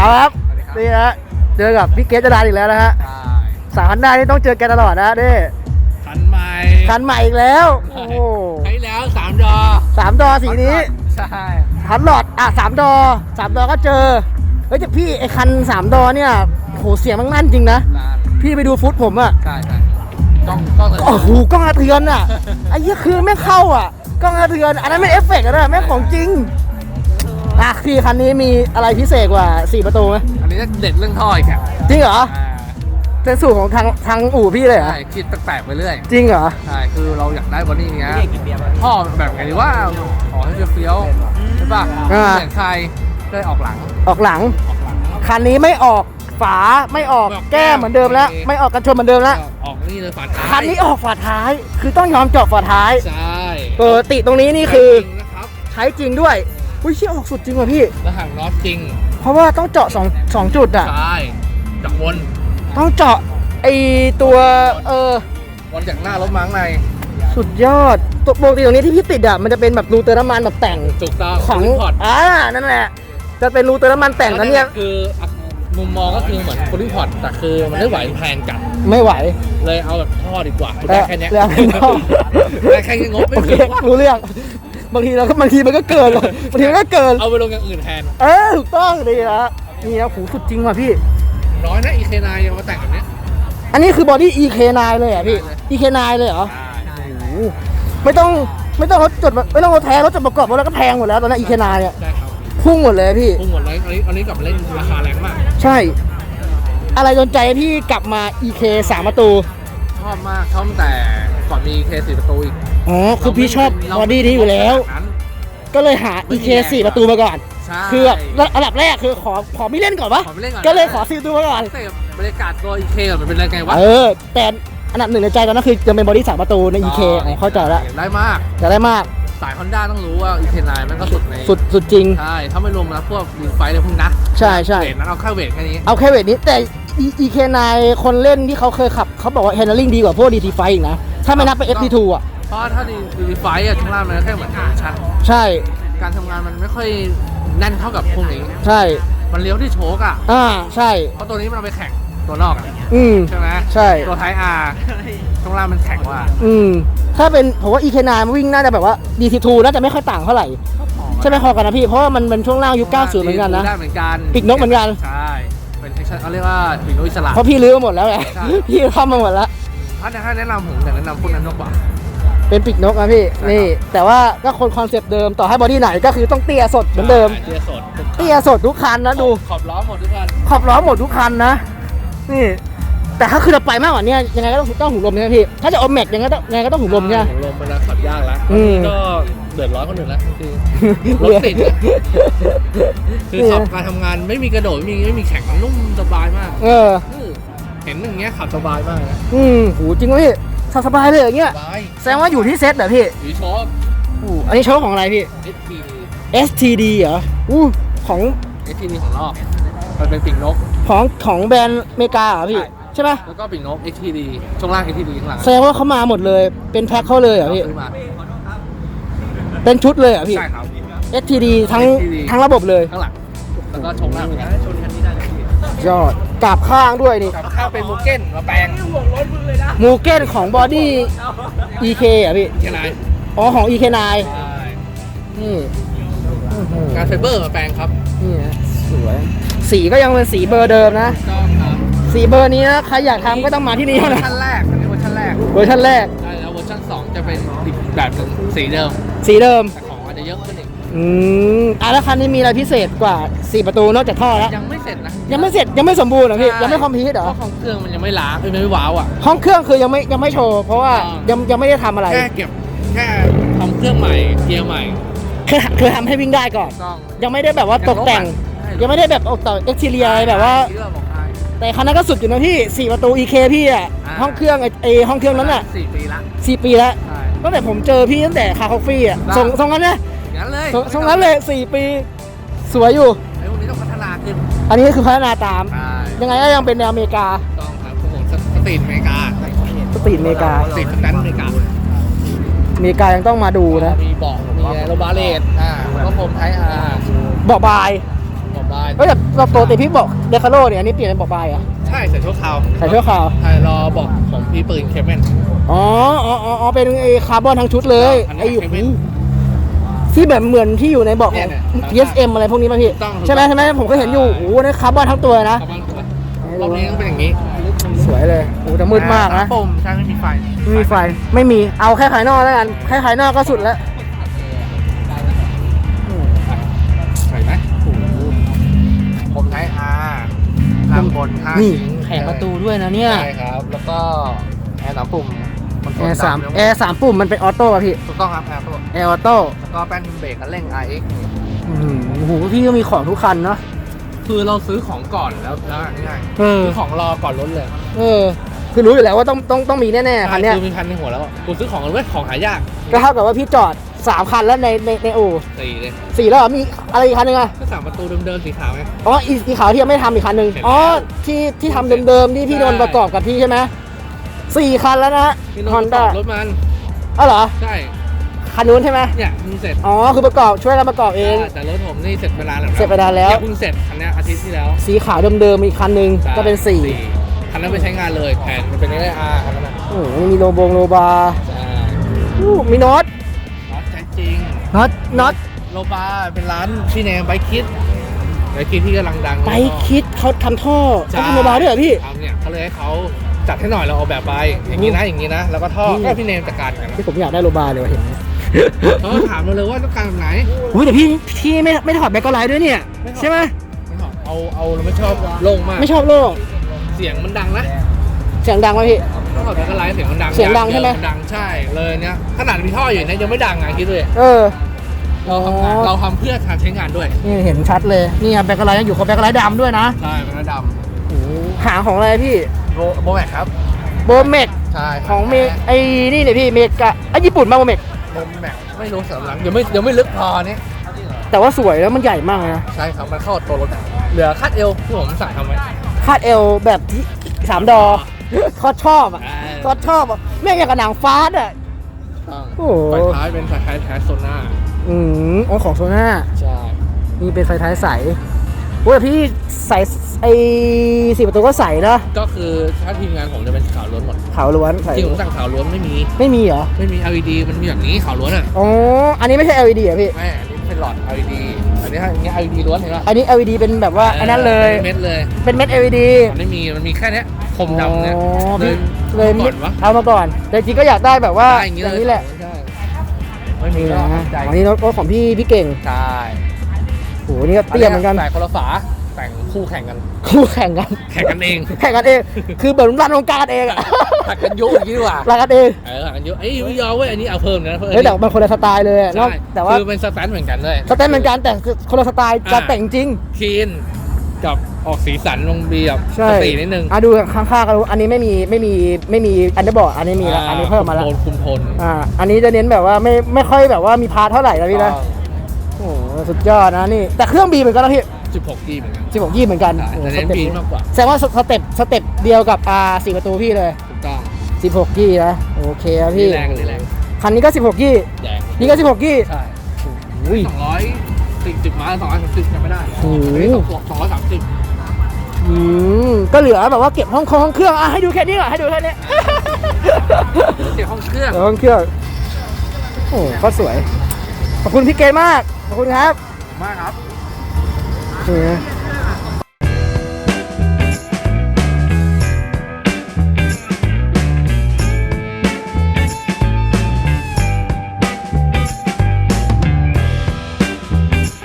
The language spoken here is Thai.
เอาครับสวัสดีครับนี่ฮะเจอกับพี่เกสจดานอีกแล้วนะฮะใช่สามพันหน้านี่ต้องเจอแกตลอดนะนี่คันใหม่คันใหม่อีกแล้วโอ้โหใช้แล้วสามดอสามดอสีนี้ใช่ทันหลอดอะสามดอสามดอก็เจอเฮ้ยแต่พี่ไอ้คันสามดอเนี่ยโหเสียงมันแน่นจริงนะนานพี่ไปดูฟุตผมอะใช่ใช่ต้องต้องเลยโอ้โหกล้องอาเทือนอะไอ้เหี้ยคือไม่เข้าอะกล้องอาเทือนอันนั้นไม่เอฟเฟกต์อะนะแม่งของจริง อะพี่คันนี้มีอะไรพิเศษกว่าสี่ประตูไหมอันนี้จะเด็ดเรื่องท่ออีกครับจริงเหรออ่าเป็นสูตรของทางทางอู่พี่เลยเหรอใช่คิดแปลกๆไปเรื่อยจริงเหรอใช่คือเราอยากได้บอดี้เนี้ยท่อแบบไงดีว่าขอให้เฟี้ยวๆใช่ป่ะอ่าเหมือนใครได้ออกหลังออกหลัง ออกหลังคันนี้ไม่ออกฝาไม่ออกไม่ออกแก้มเหมือนเดิมแล้วโอเคไม่ออกกันชนเหมือนเดิมแล้ว ออกนี่เลยฝาท้ายคันนี้ออกฝาท้าย คือต้องยอมเจาะฝาท้ายใช่เออติตรงนี้นี่คือ จริงนะครับ ใช้จริงด้วย อุ้ยเชี่ยออกสุดจริงว่ะพี่ แล้วห่างน็อตจริง เพราะว่าต้องเจาะสองสองจุดอะ ใช่จากวนต้องเจาะไอตัวเออวนจากหน้ารถมั้งใน สุดยอดตัวปกติตรงนี้ที่พี่ติดอะมันจะเป็นแบบรูเติมน้ำมันแบบแต่งถูกต้องของพอร์ตอ่านั่นแหละ จะเป็นรูเติมน้ำมันแต่งนะเนี่ยคืออะมุมมองก็คือเหมือนฟูลี่พอร์ตแต่คือมันไม่ไหวแพงจัดไม่ไหว เลยเอาแบบท่อดีกว่าเอได้อแค่เนี้ยเรื่องท่อได้แค่นี้งบไม่โอเคถึงรู้เรื่อง บางทีเราก็บางทีมันก็เกินหรอกบางทีมันก็เกิน เอาไปลงอย่างอื่นแทน เออถูกต้องดีนะนี่นะหูสุดจริงว่ะพี่น้อยนะ EK9 ยังมาแต่งแบบเนี้ย อันนี้คือบอดี้ EK9 เลยเหรอะพี่ EK9 เลยเหรอโอ้โหไม่ต้องไม่ต้องรถจดไม่ต้องรถแท้รถจดประกอบรถแล้วก็แพงหมดแล้วตอนนั้น EK9 เนี่ยใช่ครับพุ่งหมดเลยพี่ พุ่งหมดเลยอันนี้อันนี้กลับมาเล่นราคาแรงมาก ใช่ อะไรโดนใจให้พี่กลับมา EK สามประตู ชอบมากชอบตั้งแต่ก่อนมี EK สี่ประตูอีก อ๋อคือพี่ชอบบอดี้นี้อยู่แล้วนั้นก็เลยหา EK สี่ประตูมาก่อน ใช่ คือแบบอันดับแรกคือขอขอไม่เล่นก่อนปะขอไม่เล่นก่อน ก็เลยขอสี่ประตูมาก่อน แต่บรรยากาศตัว EK ก่อนมันเป็นอะไรไงวะเออ แต่อันดับหนึ่งในใจตอนนั้นคือจะเป็นบอดี้สามประตูใน EK อ๋อเข้าใจแล้วได้มาก จะได้มากสาย Honda ต้องรู้ว่า EK9 มันก็สุดในสุดสุดจริง ใช่ ถ้าไม่รวมนะพวกรีไฟเลยพวกนะใช่ใช่ เวทนั้นเอาแค่เวทแค่นี้ เอาแค่เวทนี้แต่ E- EK9 คนเล่นที่เขาเคยขับเขาบอกว่า handling ดีกว่าพวก DT5 อีกนะ ถ้าไม่นับเป็น FT2 อะ เพราะถ้ารีไฟอะข้างล่างมันแค่เหมือนกันชันใช่ การทำงานมันไม่ค่อยแน่นเท่ากับพวกนี้ ใช่ มันเลี้ยวที่โชกอะ อ่า ใช่ เพราะตัวนี้มันเอาไปแข่งตัวนอกอะอืม ใช่ไหมใช่ ตัวไทยอาร์ข้างล่างมันแข็งกว่าอืม ถ้าเป็นผมว่า EK9 มันวิ่งน่าจะแบบว่า DT2 น่าจะไม่ค่อยต่างเท่าไหร่ ใช่ไหมพอกันนะพี่ เพราะว่ามันเป็นช่วงล่างยุค90เหมือนกันนะ ได้เหมือนกันปีกนกเหมือนกัน ใช่เป็นเขาเรียกว่าปีกนกอิสระ เพราะพี่ลื้อมาหมดแล้วไงใช่ พี่เข้ามาหมดแล้ว ถ้าถ้าแนะนำผมแต่แนะนำพวกนั้นมากกว่า เป็นปีกนกนะพี่ใช่ครับนี่ แต่ว่าก็คนคอนเซปต์เดิมต่อให้บอดี้ไหนก็คือต้องเตี้ยสดเหมือนเดิมเตี้ยสดเตี้ยสดทุกคันนะดูขอบล้อหมดทุกคันขอบล้อหมดทุกคันนะ นี่ แต่ถ้าคือเราไปมากกว่านี้ยังไงก็ต้องต้องหูลมใช่ไหมพี่ถ้าจะเอาแม็กยังไงก็ต้องยังไงก็ต้องหูลมใช่ไหมถุงลมมันขับยากแล้วอืมก็เดือดร้อนคนอื่นแล้วคือรถติดอะคือขับการทำงานไม่มีกระโดดไม่มีไม่มีแข่งมันนุ่มสบายมาก เออคือเห็นอย่างเงี้ยขับสบายมากนะอืมหูจริงวะพี่ สบายเลยอย่างเงี้ยสบายแสดงว่าอยู่ที่เซตเหรอพี่หรือโชคอู้อันนี้โชว์ของอะไรพี่ STD STD เหรออู้ของ STD ของนอกมันเป็นปีกนก ของของแบรนด์อเมริกาเหรอพี่ ใช่ ใช่ปะแล้วก็ปีกนก STD ช่วงล่าง STD ข้างหลังแสดงว่าเขามาหมดเลย เป็นแพ็คเขาเลยเหรอพี่ ซื้อมาเป็นชุดเลยเหรอพี่ ใช่ครับ STD ทั้ง STD ทั้งระบบเลย ข้างหลัง แล้วก็ชงล่างเหมือนกันชนคันนี้ได้ย อดกราบข้างด้วยนี่กับข้าวเป็นมูเก้นมาแปลงมูเก้นของบอดี้ EK อะพี่ ยังไงอ๋อของ EK9 ใช่นี่อื้อหือการไฟเบอร์มาแปลงครับนี่นะสวย สีก็ยังเป็นสีเบอร์เดิมนะก็ครับสีเบอร์นี้นะ ใครอยากทำก็ต้องมาที่นี่เวอเท่าร์นะชันแรกอันนี้เวอร์ชันแรกเวอร์ชันแรก ใช่แล้วเวอร์ชัน2จะเป็นอีกแบบหนึ่งสีเดิม สีเดิม แต่ของอาจจะเยอะขึ้นอีก อืมอะแล้วคันนี้มีอะไรพิเศษกว่า 4 ประตูนอกจากท่อแล้ว ยังไม่เส ร็จนะยังไม่เสร็จยังไม่สมบูรณ์เหรอพี่ใช่ยังไม่คอมพลีทเหรอ เพราะของเครื่องมันยังไม่ล้างคือไม่ว้าวอะ ห้องเครื่องคือยังไม่ยังไม่โชว์เพราะว่าอ่ายั ยังยังไม่ได้ทำอะไรแค่เก็บแค่ทำเครื่องใหม่เกียร์ใหม่คือคือทำให้วิ่งได้ก่อน ต้องยังไม่ได้แบบว่าตกแต่ง ยังไม่ได้แบบตกแต่งเอ็กซ์เทียอะไรแบบว่า เรื่องบอกใครแต่คันนั้นก็สุดอยู่นะพี่4ประตู EK พี่อะอ่า ห้องเครื่องไอ้ไอห้องเครื่องนั้นอะสี่ปีละ4ปีแล้วใช่ ตั้งแต่ผมเจอพี่ตั้งแต่คาคอฟฟี่อะได้ ส่งส่งนั้นนะอย่างนั้นเลยส่งส่งนั้นเลย4ปี สวยอยู่ ขึ้นอันนี้คือพัฒนาตาม ใช่ยังไงก็ยังเป็นแนวอเมริกา ต้องครับพวกผมสตรีทอเมริกาสตรีทอเมริกา สตรีทสแตนด์อเมริกาอเมริกายังต้องมาดูนะมีเบอกมีโรบาเลตอ่าแล้วก็ผมไทยอาร์เบาะบายบอกบได้เฮ้ยแต่เราปกติพี่บอกเดคาโรเนี่ยอันนี้เปลี่ยนเป็นบอกบายเหรอะใช่ใส่ชั่วคราวใส่ชั่วคราวใช่รอบอกของพี่ปืนเคเบิลอ๋ออ๋ออ๋ออ๋อเป็นไอ้คาร์บอนทั้งชุดเลยอันนี้ไอ้อยู่เคเบิล ที่แบบเหมือนที่อยู่ในบอกของ เนี่ยเนี่ย TSM อะไรพวกนี้ป่ะพี่ถูกต้องใช่ไหมใช่ไหมผมก็เห็นอยู่โอ้โหนี่คาร์บอนทั้งตัวนะกำลังรอบนี้ก็เป็นอย่างนี้สวยเลยโอ้โหแต่มืดมากนะปุ่มใช่ไม่มีไฟไม่มีไฟไม่มีเอาแค่ภายนอกแล้วกันแค่ภายนอกก็สุดแล้วอืมใส่ไหมผมใช้ R ข้างบนห้านี่ชิ้นแผงประตูด้วยนะเนี่ย ใช่ครับ แล้วก็แอร์สามปุ่ม มันแอร์สามแอร์สามปุ่มมันเป็นออโต้อะพี่ ถูกต้องครับแอร์ตัวแอร์ออโต้แล้วก็แป้นเบรกกันเร่ง RX อืมโอ้โหพี่ก็มีของทุกคันเนาะคือเราซื้อของก่อนแล้วแล้วง่ายเออ ซื้อของรอก่อนรถเลยเออ คือรู้อยู่แล้วว่าต้องต้องต้องมีแน่ๆคันเนี้ย คือมีพันในหัวแล้วอะกูซื้อของกันเว้ยของหายากก็เท่ากับว่าพี่จอดสามคันแล้วในในในอู่สี่เลยสี่แล้วเหรอมีอะไรอีกคันหนึงอะก็สามประตูเดิมๆสีขาวไง อ๋ออีอีขาวที่ยังไม่ทำอีกคันหนึ่งเห็นแล้ว อ๋อที่ที่ทำเดิมๆที่พี่ใช่โดนประกอบกับพี่ใช่ไหม สี่คันแล้วนะพี่โน้ฮอนตด้ารถมัน อ๋อเหรอ ใช่ คันนู้นใช่ไหมเนี่ยเพิ่งเสร็จอ๋อ คือประกอบช่วยกันประกอบเอง แต่รถผมนี่เสร็จเวลาแล้วนะเสร็จไปนานแล้วเนี่ยเพิ่งเสร็จคันเนี้ยอาทิตย์ที่แล้วสีขาวเดิมๆอีกคันหนึ่งใช่ก็เป็นสี่คันนั้นไปใช้งานเลยแผนมันเป็นไงอาคันนั้นนะโอ้โหมีโลบงโลบาร์ใช่อู้มีน็อตน็อตแท้จริง น็อตน็อตโลบาเป็นร้านพี่แนมไบค์คิดไบค์คิดที่กำลังดังไปคิดเขาทำท่อใช่เขาทำโลบาร์ด้วยเหรอพี่ ทำเนี่ยเขาเลยให้เขา จัดให้หน่อยเราเอาแบบไป อย่างนี้นะอย่างนี้นะแล้วก็ท่ออืมก็พี่เนมจัดการกันที่ผมอยากได้โลบาร์เลยว่ะเห็นไหมเขาก็ถามเราเลยว่าต้องการแบบไหนอุ้ยแต่พี่พี่ไม่ไม่ถอดแบ็คกราวด์ไลท์ด้วยเนี่ยใช่ไหมไม่บอกเอาเอาเราไม่ชอบโล่งมาก ไม่ชอบโลกเสียงมันดังนะเสียงดังไหมพี่ต้องขอแบกไลท์เสียงมันดังเสียงดังใช่ไหมมันดังใช่เลยเนี่ยขนาดมีท่ออยู่เนี่ยยังไม่ดังอะคิดเลยเออเราทำงานอ๋อเราทำเพื่อการใช้งานด้วยนี่เห็นชัดเลยนี่แบ็คกราวด์ไลท์ยังอยู่กับแบ็คกราวด์ไลท์ดำด้วยนะใช่เป็นระดับโอ้โหหางของอะไรพี่โบโบแม็กครับโบเมกใช่ของเมไอ้นี่เนี่ยพี่เมกะไอ้ญี่ปุ่นมาโบเมกโบแม็กไม่รู้สำหรับยังไม่ยังไม่ลึกพอนี่แต่ว่าสวยแล้วมันใหญ่มากเลยนะใช่ครับมันเข้าตัวรถเหลือคาดเอวที่ผมสั่งทำไว้คาดเอวแบบที่สามดอเขาชอบอะอ่าเขาชอบอะแม่งอย่างกับหนังฟาสอะต้องโอ้โหไฟท้ายเป็นไฟท้ายแท้โซน่าอืมอ๋อของโซน่าใช่นี่เป็นไฟท้ายใส โอ้ยแต่พี่ใส่ไอ้สี่ประตูก็ใสนะก็คือถ้าทีมงานผมจะเป็นขาวล้วนหมดขาวล้วนใสที่ผมสั่งขาวล้วนไม่มีไม่มีเหรอไม่มี LED มันมีแบบนี้ขาวล้วนอะอ๋ออันนี้ไม่ใช่ LED อะพี่ไม่อันนี้เป็นหลอด LED อันนี้อันนี้ LED ล้วนเห็นปะอันนี้ LED เป็นแบบว่าอันนั้นเลยเม็ดเลยเป็นเม็ด LED มันไม่มีมันมีแค่เนี้ยคมดำเนี่ยอ๋อเลพี่ยเลยก่อนวะเอามาก่อน แต่จริงก็อยากได้แบบว่าได้อย่างนี้เลยนี้แหละใช่ไม่มีนี่แล้วนะใจอันนี้รถของพี่พี่เก่งใช่โหนี่ก็เตี้ยเหมือนกันแต่คนละฝาแต่งคู่แข่งกัน คู่แข่งกัน แข่งกันเอง แข่งกันเอง คือเหมือนรันวงการกันเองอะผัดกันยุอย่างนี้ดีกว่ารันกันเองเออผัดกันยุเอ้ยไม่ยอมเว้ยอันนี้เอาเพิ่มนะเพิ่มเฮ้ยแต่มันคนละสไตล์เลยอะเนอะใช่แต่ว่าคือเป็นสแตนเหมือนกันเลยสไตล์เหมือนกันแต่คือคนละสไตล์การอ่าแต่งจริงคีนกับออกสีสันลงบีแบบใช่สตรีนิดนึงอะดูข้างๆก็รู้อันนี้ไม่มีไม่มีไม่มีอันเดอร์บอร์ดอันนี้มีแล้วอันนี้เพิ่มมาแล้วคุโทนคุมโทนอ่าอันนี้จะเน้นแบบว่าไม่ไม่ค่อยแบบว่ามีพาร์ทเท่าไหร่นะพี่นะ โอ้โหสุดยอดนะนี่ แต่เครื่องบีเหมือนกันนะพี่สิบหกกีเหมือนกัน16ยี่เหมือนกันใช่โอ้โหแต่เน้นสต็ปบีมากกว่า แสดงว่าสเต็ปสเต็ปเดียวกับอ่าสี่ประตูพี่เลยถูกต้อง16ยี่นะโอเคครับพี่นี่แรงนี่แรงคันนี้ก็16ยี่แรงนี่ก็16ยี่ใช่อุ้ย สองร้อยสี่สิบม้าสองร้อยสามสิบจำไม่ได้โอ้โหอันนี้สองร้อยสามสิบอืมก็เหลือแบบว่าเก็บห้องคงห้องเครื่องอะให้ดูแค่นี้ก่อนให้ดูแค่นี้เสียงห้องเครื่องเดี๋ยวห้องเครื่อง โอ้โหก็สวย ขอบคุณพี่เกณฑ์มาก ขอบคุณครับ มากครับ นี่นะ